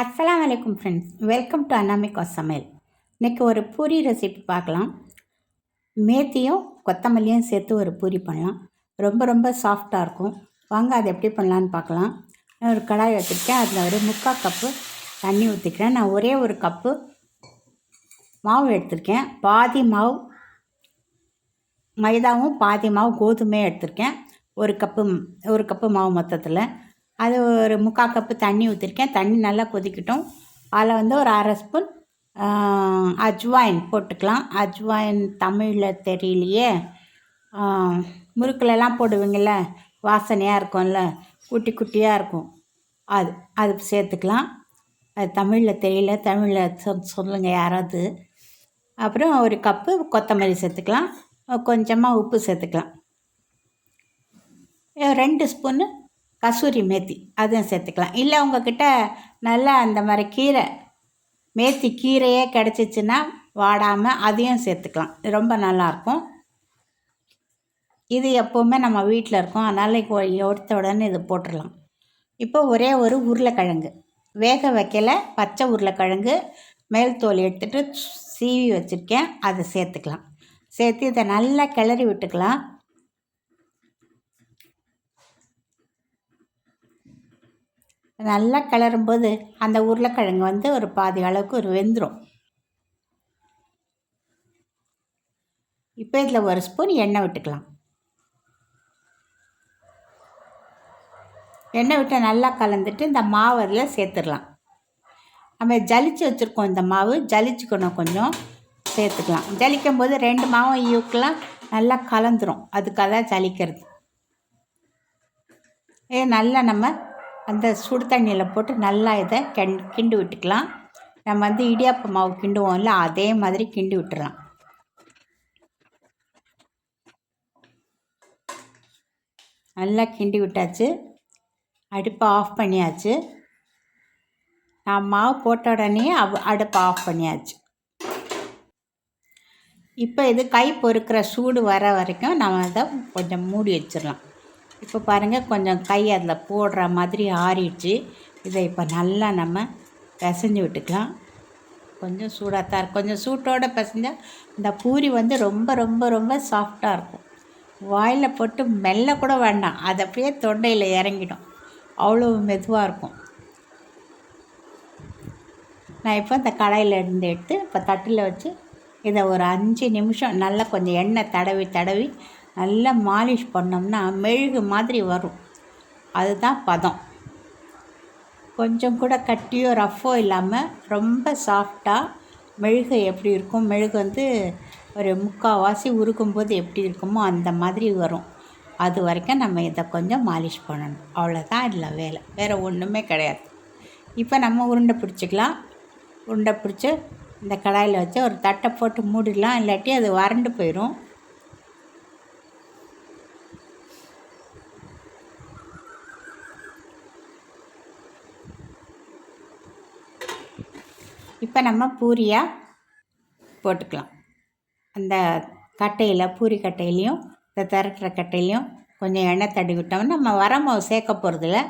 அஸ்லாம் அலைக்கும் friends welcome to Anamika சமையல் இன்றைக்கி ஒரு பூரி ரெசிபி பார்க்கலாம். மேத்தியும் கொத்தமல்லியும் சேர்த்து ஒரு பூரி பண்ணலாம். ரொம்ப ரொம்ப சாஃப்டாக இருக்கும். வாங்க அதை எப்படி பண்ணலான்னு பார்க்கலாம். நான் ஒரு கடாய் வச்சுருக்கேன். அதில் ஒரு முக்கால் கப்பு தண்ணி ஊற்றிக்கிறேன் நான் ஒரே ஒரு கப்பு மாவு எடுத்திருக்கேன். பாதி மாவு மைதாவும் பாதி மாவு கோதுமையும் எடுத்திருக்கேன். ஒரு கப்பு ஒரு கப்பு மாவு மொத்தத்தில். அது ஒரு முக்கால் கப்பு தண்ணி ஊற்றிருக்கேன் தண்ணி நல்லா கொதிக்கட்டும். அதில் வந்து ஒரு அரை ஸ்பூன் அஜ்வாயின் போட்டுக்கலாம். அஜ்வாயின் தமிழில் தெரியலையே. முறுக்குலலாம் போடுவீங்கள்ல வாசனையாக இருக்கும்ல குட்டி குட்டியாக இருக்கும். அது அது சேர்த்துக்கலாம். அது தமிழில் தெரியல. தமிழில் சொ சொல்லுங்கள் யாராவது. அப்புறம் ஒரு கப்பு கொத்தமல்லி சேர்த்துக்கலாம். கொஞ்சமாக உப்பு சேர்த்துக்கலாம். ரெண்டு ஸ்பூன்னு கசூரி மேத்தி அதுவும் சேர்த்துக்கலாம். இல்லை உங்ககிட்ட நல்லா அந்த மாதிரி கீரை மேத்தி கீரையே கிடச்சிச்சின்னா வாடாமல் அதையும் சேர்த்துக்கலாம். ரொம்ப நல்லாயிருக்கும். இது எப்போவுமே நம்ம வீட்டில் இருக்கோம். அதனால் எடுத்த உடனே இது போட்டுடலாம். இப்போ ஒரே ஒரு உருளைக்கிழங்கு. வேக வைக்கல பச்சை உருளைக்கிழங்கு மேல் தோல் எடுத்துகிட்டு சீவி வச்சுருக்கேன். அதை சேர்த்துக்கலாம். சேர்த்து இதை நல்லா கிளறி விட்டுக்கலாம். நல்லா கிளறும்போது அந்த உருளைக்கிழங்கு வந்து ஒரு பாதி அளவுக்கு ஒரு வெந்துடும் இப்போ இதில் ஒரு ஸ்பூன் எண்ணெய் விட்டுக்கலாம். எண்ணெய் விட்டு நல்லா கலந்துட்டு இந்த மாவு அதில் சேர்த்துடலாம். நம்ம ஜலிச்சு வச்சுருக்கோம் இந்த மாவு ஜலிச்சுக்கணும் கொஞ்சம் சேர்த்துக்கலாம். ஜலிக்கும் போது ரெண்டு மாவும் ஈவுக்கெலாம் நல்லா கலந்துரும். அதுக்காக தான் ஜலிக்கிறது. ஏ நல்லா நம்ம அந்த சுடு தண்ணியில் போட்டு நல்லா இதை கெண் கிண்டு விட்டுக்கலாம். நம்ம வந்து இடியாப்ப மாவு கிண்டுவோம்ல அதே மாதிரி கிண்டி விட்டுறலாம். நல்லா கிண்டி விட்டாச்சு. அடுப்பை ஆஃப் பண்ணியாச்சு. நான் மாவு போட்ட உடனே அவ் அடுப்பை ஆஃப் பண்ணியாச்சு. இப்போ இது கை பொறுக்கிற சூடு வர வரைக்கும் நம்ம அதை கொஞ்சம் மூடி வச்சிடலாம். இப்போ பாருங்கள் கொஞ்சம் கை அதில் போடுற மாதிரி ஆறிடுச்சு. இதை இப்போ நல்லா நம்ம பிசைஞ்சு விட்டுக்கலாம். கொஞ்சம் சூடாக தான் இருக்கும். கொஞ்சம் சூட்டோடு பிசைஞ்சால் இந்த பூரி வந்து ரொம்ப ரொம்ப ரொம்ப சாஃப்டாக இருக்கும். வாயில் போட்டு மெல்ல கூட வேண்டாம். அதை அப்படியே தொண்டையில் இறங்கிடும். அவ்வளோ மெதுவாக இருக்கும். நான் இப்போ இந்த கடையில் இருந்து எடுத்து இப்போ தட்டில் வச்சு இதை ஒரு அஞ்சு நிமிஷம் நல்லா கொஞ்சம் எண்ணெய் தடவி தடவி நல்லா மாலிஷ் பண்ணோம்னா மெழுகு மாதிரி வரும். அதுதான் பதம். கொஞ்சம் கூட கட்டியோ ரஃப்போ இல்லாமல் ரொம்ப சாஃப்டாக மெழுகு எப்படி இருக்கும்? மெழுகு வந்து ஒரு முக்கால்வாசி உருக்கும்போது எப்படி இருக்குமோ அந்த மாதிரி வரும். அது வரைக்கும் நம்ம இதை கொஞ்சம் மாலிஷ் பண்ணணும். அவ்வளோதான் இல்லை வேலை. வேறு ஒன்றுமே கிடையாது. இப்போ நம்ம உருண்டை பிடிச்சிக்கலாம். உருண்டை பிடிச்சி இந்த கடாயில் வச்சு ஒரு தட்டை போட்டு மூடிடலாம். இல்லாட்டி அது வறண்டு போயிடும் இப்போ நம்ம பூரியாக போட்டுக்கலாம். அந்த கட்டையில் பூரி கட்டையிலையும் இந்த திரட்டுற கட்டையிலையும் கொஞ்சம் எண்ணெய் தடவி விட்டோம்னா நம்ம வரமாவு சேர்க்க போகிறதில்ல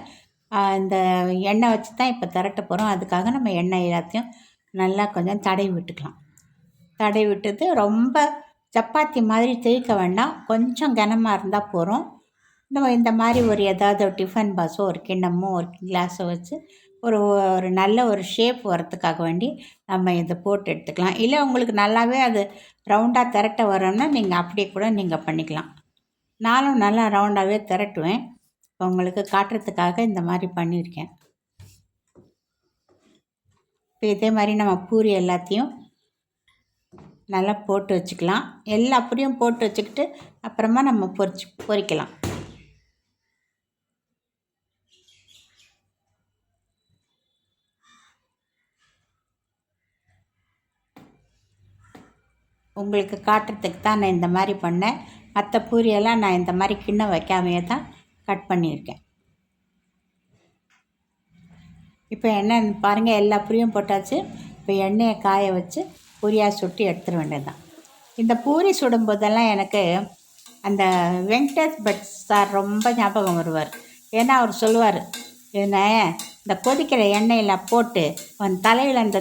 இந்த எண்ணெய் வச்சு தான் இப்போ திரட்ட போகிறோம் அதுக்காக நம்ம எண்ணெய் எல்லாத்தையும் நல்லா கொஞ்சம் தடவி விட்டுக்கலாம். தடவி விட்டுட்டு ரொம்ப சப்பாத்தி மாதிரி தேய்க்க வேண்டாம். கொஞ்சம் கனமாக இருந்தால் போகிறோம் நம்ம இந்த மாதிரி ஒரு ஏதாவது ஒரு டிஃபன் பாக்ஸோ ஒரு கிண்ணமோ ஒரு கிளாஸோ வச்சு ஒரு ஒரு நல்ல ஒரு ஷேப் வரத்துக்காக வேண்டி நம்ம இதை போட்டு எடுத்துக்கலாம். இல்லை உங்களுக்கு நல்லாவே அது ரவுண்டாக திரட்ட வரோம்னா நீங்கள் அப்படியே கூட நீங்கள் பண்ணிக்கலாம். நானும் நல்லா ரவுண்டாகவே திரட்டுவேன். இப்போ உங்களுக்கு காட்டுறதுக்காக இந்த மாதிரி பண்ணியிருக்கேன். இப்போ இதே மாதிரி நம்ம பூரி எல்லாத்தையும் நல்லா போட்டு வச்சுக்கலாம். எல்லா பூரியும் போட்டு வச்சுக்கிட்டு அப்புறமா நம்ம பொறிச்சு பொறிக்கலாம். உங்களுக்கு காட்டுறதுக்கு தான் நான் இந்த மாதிரி பண்ணேன். மற்ற பூரியெல்லாம் நான் இந்த மாதிரி கிண்ணம் வைக்காமையே தான் கட் பண்ணியிருக்கேன். இப்போ எண்ணெய் பாருங்கள் எல்லா பூரியும் போட்டாச்சு. இப்போ எண்ணெயை காய வச்சு பூரியாக சுட்டி எடுத்துட வேண்டியது தான் இந்த பூரி சுடும்போதெல்லாம் எனக்கு அந்த வெங்கடேஷ் பட் சார் ரொம்ப ஞாபகம் வருவார். ஏன்னா அவர் சொல்லுவார் என்ன இந்த கொதிக்கிற எண்ணெயில் போட்டு உன் தலையில் அந்த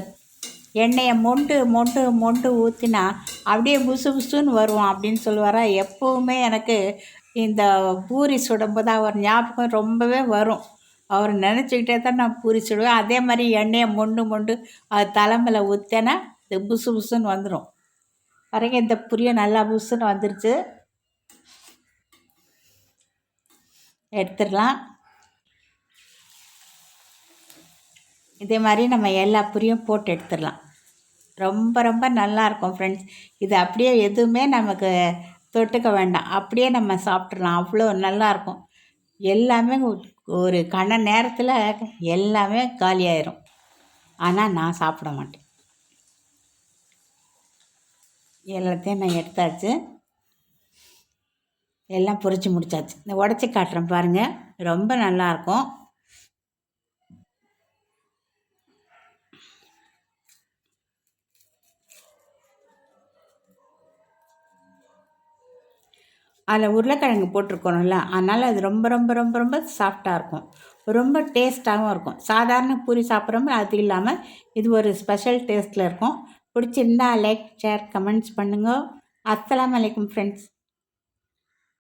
எண்ணெயை மொண்டு மொண்டு மொண்டு ஊற்றினா அப்படியே புசு புசுன்னு வரும் அப்படின்னு சொல்லுவாரா? எப்போவுமே எனக்கு இந்த பூரி சுடும்போது அவர் ஞாபகம் ரொம்பவே வரும். அவர் நினச்சிக்கிட்டே தான் நான் பூரி சுடுவேன். அதே மாதிரி எண்ணெயை மொண்டு மொண்டு அது தலைமையில் ஊற்றேன்னா இது புசு புசுன்னு வந்துடும் பாருங்க இந்த புரியும் நல்லா புசுன்னு வந்துருச்சு. எடுத்துடலாம். இதே மாதிரி நம்ம எல்லா புரியும் போட்டு எடுத்துடலாம். ரொம்ப ரொம்ப நல்லாயிருக்கும் ஃப்ரெண்ட்ஸ் இது அப்படியே எதுவுமே நமக்கு தொட்டுக்க வேண்டாம். அப்படியே நம்ம சாப்பிட்றலாம் அவ்வளோ நல்லாயிருக்கும். எல்லாமே ஒரு கண நேரத்தில் எல்லாமே காலியாயிரும். ஆனால் நான் சாப்பிட மாட்டேன். எல்லாத்தையும் நான் எடுத்தாச்சு. எல்லாம் பொறிச்சு முடிச்சாச்சு. இந்த உடச்சி காட்டுறேன் பாருங்கள் ரொம்ப நல்லாயிருக்கும். அதில் உருளைக்கிழங்கு போட்டிருக்கணும்ல அதனால் அது ரொம்ப ரொம்ப ரொம்ப ரொம்ப சாஃப்டாக இருக்கும். ரொம்ப டேஸ்ட்டாகவும் இருக்கும். சாதாரண பூரி சாப்பிட்றோமோ அது இல்லாமல் இது ஒரு ஸ்பெஷல் டேஸ்ட்டில் இருக்கும். பிடிச்சிருந்தா லைக் ஷேர் கமெண்ட்ஸ் பண்ணுங்க. அஸ்லாம் அலைக்கும் ஃப்ரெண்ட்ஸ்